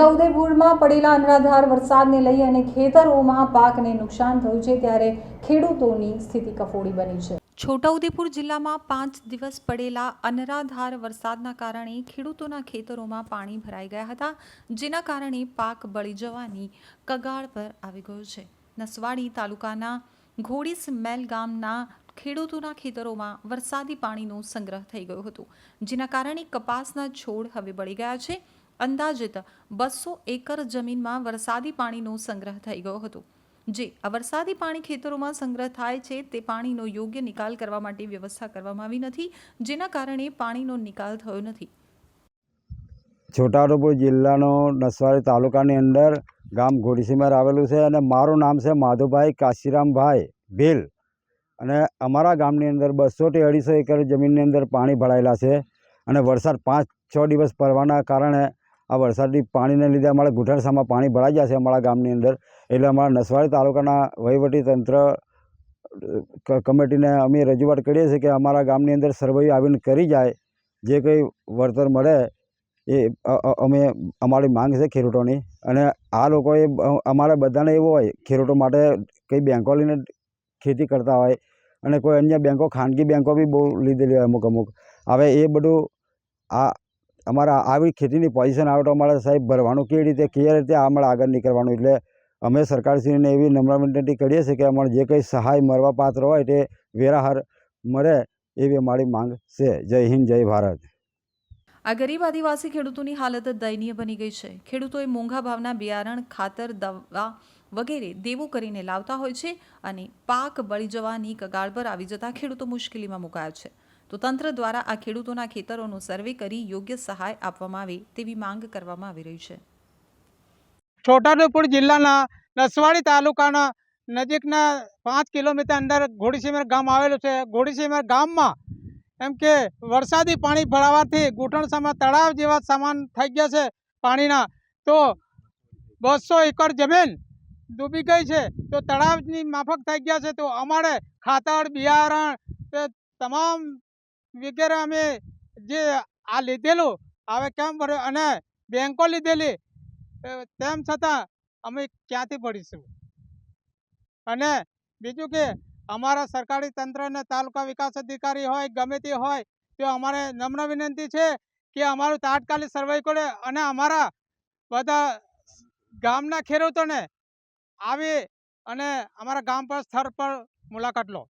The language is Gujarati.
ગામમાં પડેલા અનરાધાર વરસાદને લઈ અને ખેતરોમાં પાકને નુકસાન થયું છે ત્યારે ખેડૂતોની સ્થિતિ કફોડી બની છે. છોટાઉદેપુર જિલ્લામાં પાંચ દિવસ પડેલા અનરાધાર વરસાદના કારણે ખેડૂતોના ખેતરોમાં પાણી ભરાઈ ગયા હતા, જેના કારણે પાક બળી જવાની કગાળ પર આવી ગયો છે. નસવાડી તાલુકાના ઘોડીસમેલ ગામના ખેડૂતોના ખેતરોમાં વરસાદી પાણીનો સંગ્રહ થઈ ગયો હતો, જેના કારણે કપાસના છોડ હવે બળી ગયા છે. અંદાજિત બસો એકર જમીનમાં વરસાદી પાણીનો સંગ્રહ થઈ ગયો હતો. જે આ વરસાદી પાણી ખેતરોમાં સંગ્રહ થાય છે, તે પાણીનો યોગ્ય નિકાલ કરવા માટે વ્યવસ્થા કરવામાં આવી નથી, જેના કારણે પાણીનો નિકાલ થયો નથી. છોટાઉદેપુર જિલ્લાનો નસવાડી તાલુકાની અંદર ગામ ઘોડીસીમાર આવેલું છે અને મારું નામ છે માધુભાઈ કાશીરામભાઈ ભીલ. અને અમારા ગામની અંદર બસોથી અઢીસો એકર જમીનની અંદર પાણી ભરાયેલા છે અને વરસાદ પાંચ છ દિવસ પડવાના કારણે આ વરસાદી પાણીને લીધે અમારા ઘૂંટણસામાં પાણી ભરાઈ ગયા છે અમારા ગામની અંદર. એટલે અમારા નસવાડી તાલુકાના તંત્ર કમિટીને અમે રજૂઆત કરીએ છીએ કે અમારા ગામની અંદર સર્વે આવીને કરી જાય. જે કંઈ વળતર મળે એ અમે અમારી માંગ છે ખેડૂતોની. અને આ લોકોએ અમારે બધાને એવું હોય, ખેડૂતો માટે કંઈ બેંકો લઈને ખેતી કરતા હોય અને કોઈ અન્ય બેંકો, ખાનગી બેંકો બી બહુ લીધેલી હોય અમુક અમુક. હવે એ બધું આ અમારા આવી ખેતીની પોઝિશન આવે તો અમારે સાહેબ ભરવાનું કેવી રીતે કેવી રીતે અમારે આગળ નીકળવાનું? એટલે અમે સરકારશ્રીને એવી નમ્ર વિનંતી કરીએ છીએ કે અમારે જે કંઈ સહાય મળવા પાત્ર હોય તે વેરાહાર મળે એવી અમારી માંગ છે. જય હિન્દ, જય ભારત. આ ગરીબ આદિવાસી ખેડૂતોની હાલત દયનીય બની ગઈ છે. ખેડૂતોએ મોંઘા ભાવના બિયારણ, ખાતર, દવા વગેરે દેવું કરીને લાવતા હોય છે અને પાક બળી જવાની કગાળ પર આવી જતા ખેડૂતો મુશ્કેલીમાં મુકાયા છે. તો તંત્ર દ્વારા આ ખેડૂતોના ખેતરોનું સર્વે કરી યોગ્ય સહાય આપવામાં આવે તેવી માંગ કરવામાં આવી રહી છે. છોટાઉદેપુર જિલ્લાના નસવાડી તાલુકાના નજીકના પાંચ કિલોમીટર અંદર ઘોડીસીમેર ગામ આવેલું છે. ઘોડીસીમેર ગામમાં એમ કે વરસાદી પાણી ભરાવાથી ઘૂંટણસામાં તળાવ જેવા સામાન થઈ ગયા છે પાણીના. તો બસો એકર જમીન ડૂબી ગઈ છે. તો તળાવની માફક થઈ ગયા છે. તો અમારે ખાતર બિયારણ તમામ વગેરે અમે જે આ લીધેલું, હવે કેમ ભર્યું? અને બેંકો લીધેલી. તેમ છતાં અમે ક્યાંથી ભરીશું? અને બીજું કે, અમારા સરકારી તંત્રને તાલુકા વિકાસ અધિકારી હોય, ગમે તે હોય, તો અમારે નમ્ર વિનંતી છે કે અમારું તાત્કાલિક સર્વે કરે અને અમારા બધા ગામના ખેડૂતોને આવી અને અમારા ગામ પર સ્થળ પર મુલાકાત લો.